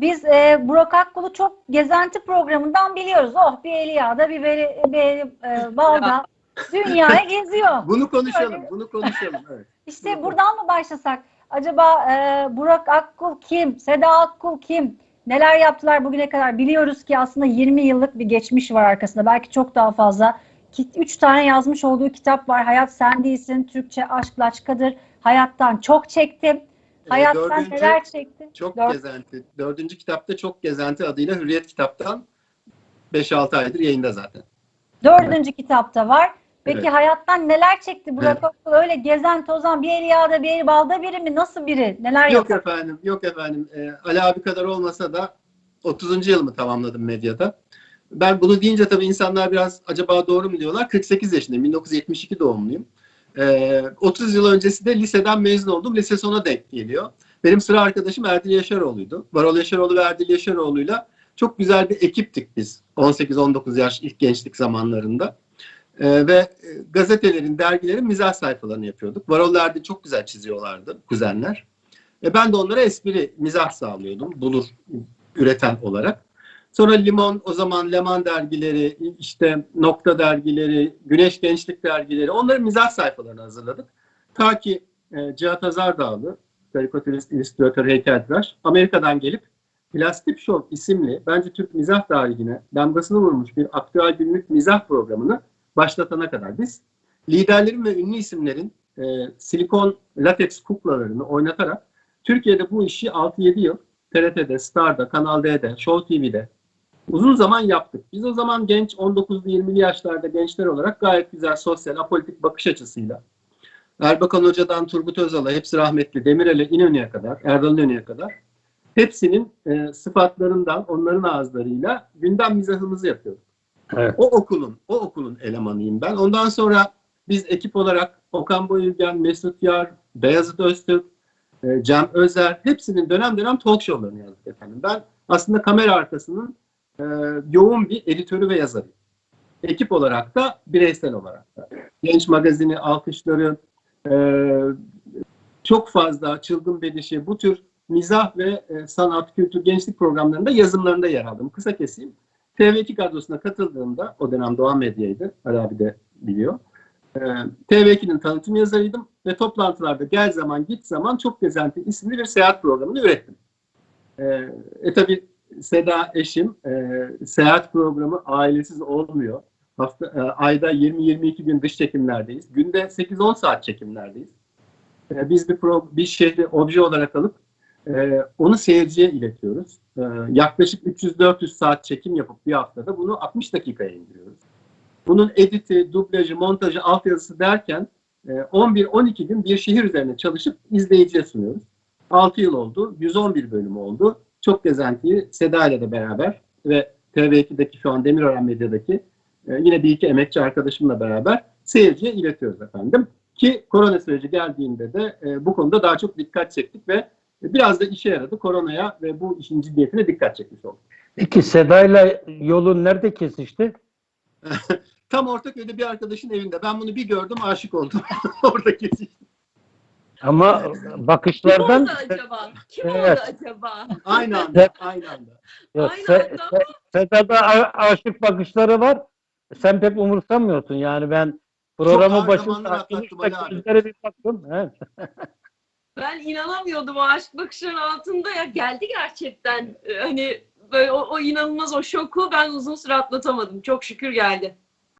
Biz e, Burak Akkul'u çok gezenti programından biliyoruz. Oh bir Elia'da bir Beri, bir e, Balda dünyaya geziyor. Bunu konuşalım, bunu konuşalım. Evet. İşte buradan mı başlasak? Acaba e, Burak Akkul kim? Seda Akkul kim? Neler yaptılar bugüne kadar? Biliyoruz ki aslında 20 yıllık bir geçmiş var arkasında. Belki çok daha fazla. Üç tane yazmış olduğu kitap var. Hayat Sen Değilsin, Türkçe Aşk Laçkadır. Hayattan çok çektim. Hayattan dördüncü- neler çektim? Çok Dört- gezenti. Dördüncü kitapta çok gezenti adıyla Hürriyet kitaptan 5-6 aydır yayında zaten. Dördüncü kitapta var. Peki Evet. hayattan neler çekti Burak Evet. Akkul? Öyle gezen tozan bir Elia'da bir Balda biri mi? Nasıl biri? Neler Yok yapıyor? efendim, yok efendim. Ee, Ali abi kadar olmasa da 30. yılımı tamamladım medyada. Ben bunu deyince tabii insanlar biraz acaba doğru mu diyorlar. 48 yaşındayım, 1972 doğumluyum. Ee, 30 yıl öncesi de liseden mezun oldum. Lise sona denk geliyor. Benim sıra arkadaşım Erdil Yaşaroğlu'ydu. Varol Yaşaroğlu ve Erdil Yaşaroğlu'yla çok güzel bir ekiptik biz. 18-19 yaş ilk gençlik zamanlarında. Ee, ve e, gazetelerin, dergilerin mizah sayfalarını yapıyorduk. Varol Erdil çok güzel çiziyorlardı kuzenler. E ben de onlara espri, mizah sağlıyordum. Bulur üreten olarak. Sonra Limon, o zaman Leman dergileri, işte Nokta dergileri, Güneş Gençlik dergileri, onların mizah sayfalarını hazırladık. Ta ki e, Cihat Azardağlı, karikatürist, illüstratör, heykeltıraş, Amerika'dan gelip Plastik Show isimli, bence Türk mizah tarihine damgasını vurmuş bir aktüel günlük mizah programını başlatana kadar biz liderlerin ve ünlü isimlerin e, silikon lateks kuklalarını oynatarak Türkiye'de bu işi 6-7 yıl TRT'de, Star'da, Kanal D'de, Show TV'de uzun zaman yaptık. Biz o zaman genç 19'lu 20'li yaşlarda gençler olarak gayet güzel sosyal, apolitik bakış açısıyla Erbakan Hoca'dan Turgut Özal'a, hepsi rahmetli, Demirel'e, İnönü'ye kadar, Erdal İnönü'ye kadar hepsinin e, sıfatlarından, onların ağızlarıyla gündem mizahımızı yapıyorduk. Evet. O okulun, o okulun elemanıyım ben. Ondan sonra biz ekip olarak Okan Bayülgen, Mesut Yar, Beyazıt Öztürk, e, Cem Özer hepsinin dönem dönem talk show'larını yazdık efendim. Ben aslında kamera arkasının e, yoğun bir editörü ve yazarıyım. Ekip olarak da bireysel olarak da. Genç magazini, alkışları, e, çok fazla çılgın bedişi, bu tür mizah ve e, sanat, kültür, gençlik programlarında yazımlarında yer aldım. Kısa keseyim. TV2 kadrosuna katıldığımda, o dönem Doğan Medya'ydı, Ali abi de biliyor. Ee, TV2'nin tanıtım yazarıydım ve toplantılarda gel zaman git zaman çok gezenti isimli bir seyahat programını ürettim. Ee, e tabi Seda eşim, e, seyahat programı ailesiz olmuyor. Hafta, e, ayda 20-22 gün dış çekimlerdeyiz. Günde 8-10 saat çekimlerdeyiz. E, biz bir, pro, bir şehri obje olarak alıp e, onu seyirciye iletiyoruz. E, yaklaşık 300-400 saat çekim yapıp bir haftada bunu 60 dakikaya indiriyoruz. Bunun editi, dublajı, montajı, altyazısı derken e, 11-12 gün bir şehir üzerine çalışıp izleyiciye sunuyoruz. 6 yıl oldu, 111 bölüm oldu. Çok gezentiyi Seda ile de beraber ve TV2'deki şu an Demirören Medya'daki e, yine bir iki emekçi arkadaşımla beraber seyirciye iletiyoruz efendim. Ki korona süreci geldiğinde de e, bu konuda daha çok dikkat çektik ve biraz da işe yaradı. Koronaya ve bu işin ciddiyetine dikkat çekmiş olduk. Peki Seda'yla yolun nerede kesişti? Tam Ortaköy'de bir arkadaşın evinde. Ben bunu bir gördüm aşık oldum. Orada kesiştim. Ama Kim bakışlardan oldu acaba? Kim Evet. oldu acaba? Aynı anda. Aynı anda. Yok, Aynı Se- anda Se- Seda'da aşık bakışları var. Sen pek umursamıyorsun yani ben programı başında zamanlar atlattım Ali abi. gözlere bir baktım. Evet. Ben inanamıyordum o aşk bakışların altında ya geldi gerçekten. Hani böyle o, o inanılmaz o şoku ben uzun süre atlatamadım. Çok şükür geldi.